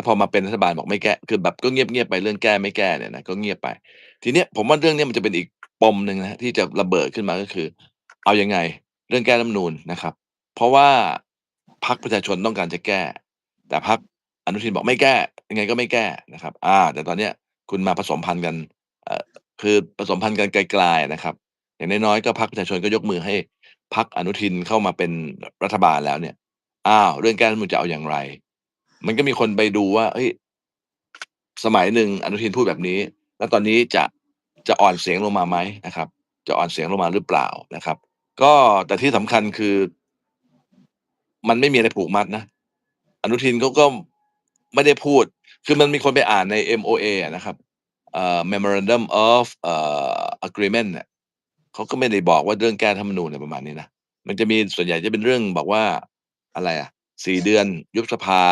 แล้วพอมาเป็นรัฐบาลบอกไม่แก้คือแบบก็เงียบๆไปเรื่องแก้ไม่แก้เนี่ยนะก็เงียบไป ทีเนี้ยผมว่าเรื่องเนี้ยมันจะเป็นอีกปมหนึ่งนะที่จะระเบิดขึ้นมาก็คือ เอายังไงเรื่องแก้รัฐมนูญนะครับ เพราะว่าพรรคประชาชนต้องการจะแก้ แต่พรรคอนุทินบอกไม่แก้ยังไงก็ไม่แก้นะครับ อ่า แต่ตอนเนี้ยคุณมาผสมพันธ์กันเอ่อคือผสมพันธ์กันไกลๆนะครับ อย่างน้อยๆก็พรรคประชาชนก็ยกมือให้พรรคอนุทินเข้ามาเป็นรัฐบาลแล้วเนี่ยอ้าวเรื่องแก้รัฐมนูญจะเอาอย่างไร มันก็มีคนไปดูว่าเฮ้ยสมัยหนึ่งอนุทินพูดแบบนี้ แล้วตอนนี้จะจะอ่อนเสียงลงมาไหมนะครับ จะอ่อนเสียงลงมาหรือเปล่านะครับ ก็แต่ที่สำคัญคือ มันไม่มีอะไรผูกมัดนะอนุทินเขาก็ไม่ได้พูด คือมันมีคนไปอ่านใน MOA นะครับเอ่อ Memorandum of เอ่อ Agreement เนี่ยเขาก็ไม่ได้บอกว่าเรื่องแก้รัฐธรรมนูญอะไรประมาณนี้นะมันจะมีส่วนใหญ่จะเป็นเรื่องบอกว่าอะไรอะ4เดือนยุบสภา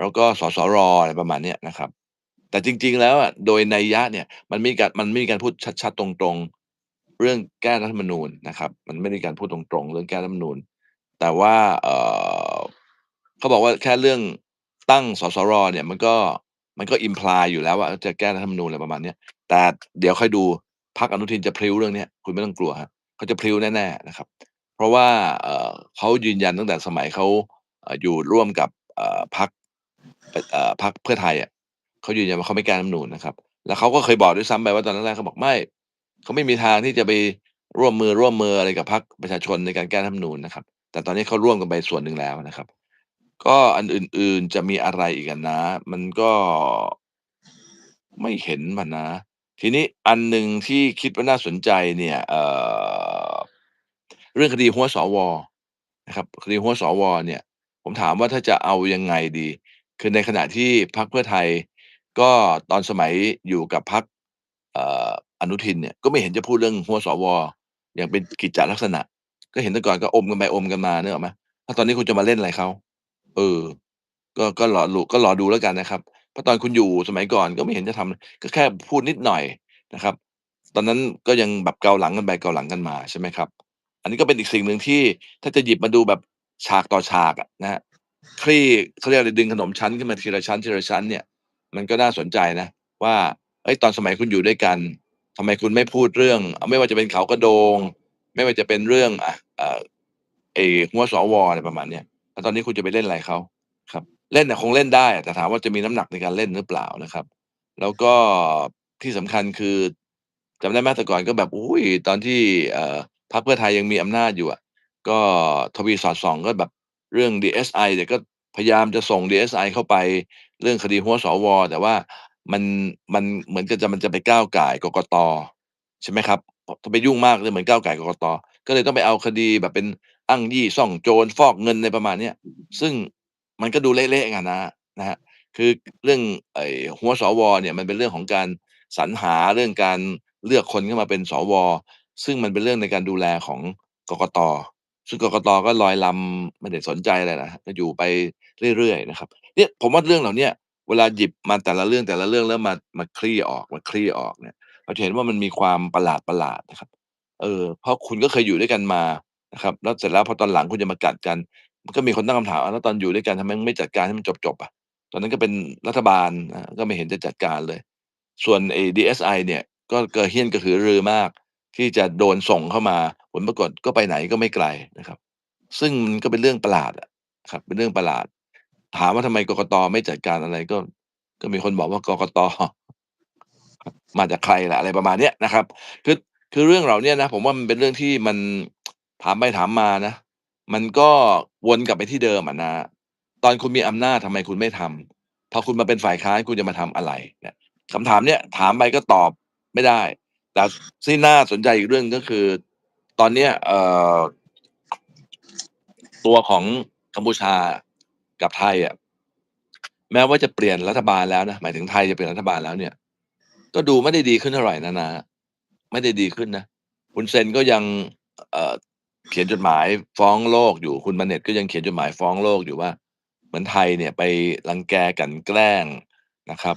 แล้วก็สสร.อะไรประมาณเนี้ยนะครับ แต่จริง ๆ แล้วอะโดยในยะเนี่ยมันมีการมันไม่มีการพูดชัดๆตรงๆ เรื่องแก้รัฐธรรมนูญนะครับ มันไม่ได้มีการพูดตรงๆ เรื่องแก้รัฐธรรมนูญ แต่ว่าเออเขาบอกว่าแค่เรื่องตั้งสสร.เนี่ยมันก็มันก็ imply อยู่แล้วว่าจะแก้รัฐธรรมนูญอะไรประมาณเนี้ยแต่เดี๋ยวค่อยดูพรรคอนุทินจะพริ้วเรื่องนี้คุณไม่ต้องกลัวครับเขาจะพริ้วแน่ๆนะครับ เพราะว่าเขายืนยันตั้งแต่สมัยเขาอยู่ร่วมกับพรรค พรรคเพื่อไทยอะเขายืนยันว่าเขาไม่แก้รัฐธรรมนูญนะครับ แล้วเขาก็เคยบอกด้วยซ้ำไปว่าตอนแรกเขาบอกไม่เขาไม่มีทางที่จะไปร่วมมือๆออะไรกับพรรคประชาชนในการแก้รัฐนูญนะครับ แต่ตอนนี้เขาร่วมกันไปส่วนหนึ่งแล้วนะครับ ก็อันอื่นๆจะมีอะไรอีกอะนะ มันก็ไม่เห็นอะนนะ ทีนี้อันหนึ่งที่คิดว่าน่าสนใจเนี่ยเอ่อเรื่องคดีหัวสว.นะครับ คดีหัวสว.เนี่ย ผมถามว่าถ้าจะเอายังไงดี คือในขณะที่พรรคเพื่อไทยก็ตอนสมัยอยู่กับพรรคอออนุทินเนี่ยก็ไม่เห็นจะพูดเรื่องหัวสว.อย่างเป็นกิจจลักษณะ ก็เห็นแต่ก่อนก็อมกันไปอมกันมาเนออกไหมแล้วตอนนี้คุณจะมาเล่นอะไรเขาเออ ก็ก็รอรุก็รอดูแล้วกันนะครับเพราะตอนคุณอยู่สมัยก่อนก็ไม่เห็นจะทำก็แค่พูดนิดหน่อยนะครับ ตอนนั้นก็ยังแบบเกาหลังกันไปเกาหลังกันมาใช่ไหมครับ อันนี้ก็เป็นอีกสิ่งหนึ่งที่ถ้าจะหยิบมาดูแบบฉากต่อฉากอะนะครับ คลี่เขาเรียกอะไรดึงขนมชั้นขึ้นมาทีละชั้นทีละชั้นเนี่ย มันก็น่าสนใจนะ ว่าเฮ้ยตอนสมัยคุณอยู่ด้วยกันทำไมคุณไม่พูดเรื่อง ไม่ว่าจะเป็นเขากระโดง ไม่ว่าจะเป็นเรื่องอะเอ่อไอ้หัวสว.อะไรประมาณเนี้ยแล้วตอนนี้คุณจะไปเล่นอะไรเขาครับ เล่นน่ะคงเล่นได้แต่ถามว่าจะมีน้ำหนักในการเล่นหรือเปล่านะครับ แล้วก็ที่สำคัญคือจำได้ไหมแต่ก่อนก็แบบอุ๊ยตอนที่เอ่อพรรคเพื่อไทยยังมีอำนาจอยู่อะก็ทวีสอดส่องก็แบบ เรื่อง DSI เนี่ยก็พยายามจะส่ง DSI เข้าไปเรื่องคดีหัวสว.แต่ว่ามันมันเหมือนกับจะมันจะไปก้าวไก่กกต.ใช่ไหมครับพถ้าไปยุ่งมากจะเหมือนก้าวไก่กกต.ก็เลยต้องไปเอาคดีแบบเป็นอ้างยี่ซ่องโจรฟอกเงินอะไรประมาณเนี้ยซึ่งมันก็ดูเละๆอะนะนะครับคือเรื่องไอ้หัวสว.เนี่ยมันเป็นเรื่องของการสรรหาเรื่องการเลือกคนเข้ามาเป็นสว.ซึ่งมันเป็นเรื่องในการดูแลของกกต. ซึ่งกกต.ก็ลอยลำ ไม่ได้สนใจอะไรหรอกครับ ก็อยู่ไปเรื่อย ๆ นะครับ เนี่ยผมว่าเรื่องเหล่าเนี้ย เวลาหยิบมาแต่ละเรื่องๆแล้วมา มาคลี่ออก มาคลี่ออกเนี่ย เราจะเห็นว่ามันมีความประหลาด ๆ นะครับ เออ เพราะคุณก็เคยอยู่ด้วยกันมานะครับ แล้วเสร็จแล้วพอตอนหลังคุณจะมากัดกัน มันก็มีคนตั้งคำถาม อ้าว แล้วตอนอยู่ด้วยกันทำไมไม่จัดการให้มันจบ ๆ อะ ตอนนั้นก็เป็นรัฐบาล อา ก็ไม่เห็นจะจัดการเลย ส่วนไอ้ DSI เนี่ย ก็กระเหี้ยนกระหือรือมากที่จะโดนส่งเข้ามา ผลปรากฏก็ไปไหนก็ไม่ไกลนะครับ ซึ่งมันก็เป็นเรื่องประหลาดอะครับ เป็นเรื่องประหลาด ถามว่าทำไมกกต.ไม่จัดการอะไรก็ ก็มีคนบอกว่ากกต.มาจากใครล่ะอะไรประมาณเนี้ยนะครับ คือคือเรื่องเหล่าเนี้ยนะผมว่ามันเป็นเรื่องที่มันถามไปถามมานะ มันก็วนกลับไปที่เดิมอะนะตอนคุณมีอำนาจทำไมคุณไม่ทำพอคุณมาเป็นฝ่ายค้านคุณจะมาทำอะไรเนี่ยคำถามเนี้ยถามไปก็ตอบไม่ได้ แต่ที่น่าสนใจอีกเรื่องก็คือ ตอนเนี้ยเอ่อตัวของกัมพูชากับไทยอะแม้ว่าจะเปลี่ยนรัฐบาลแล้วนะหมายถึงไทยจะเปลี่ยนรัฐบาลแล้วเนี่ย ก็ดูไม่ได้ดีขึ้นเท่าไหร่นะๆไม่ได้ดีขึ้นนะฮุนเซนก็ยังเอเขียนจดหมายฟ้องโลกอยู่คุณมาเน็ตก็ยังเขียนจดหมายฟ้องโลกอยู่ว่า เหมือนไทยเนี่ยไปรังแกกันแกล้งนะครับ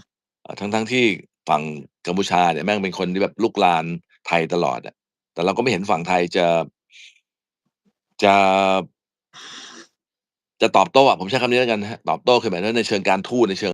ทั้งๆที่ฝั่งกัมพูชาเนี่ยแม่งเป็นคนที่แบบรุกรานไทยตลอดอะ แต่เราก็ไม่เห็นฝั่งไทยจะจะจะตอบโต้อะผมใช้คำนี้แล้วกันนะตอบโต้คือหมายถึงในเชิงการทูตในเชิง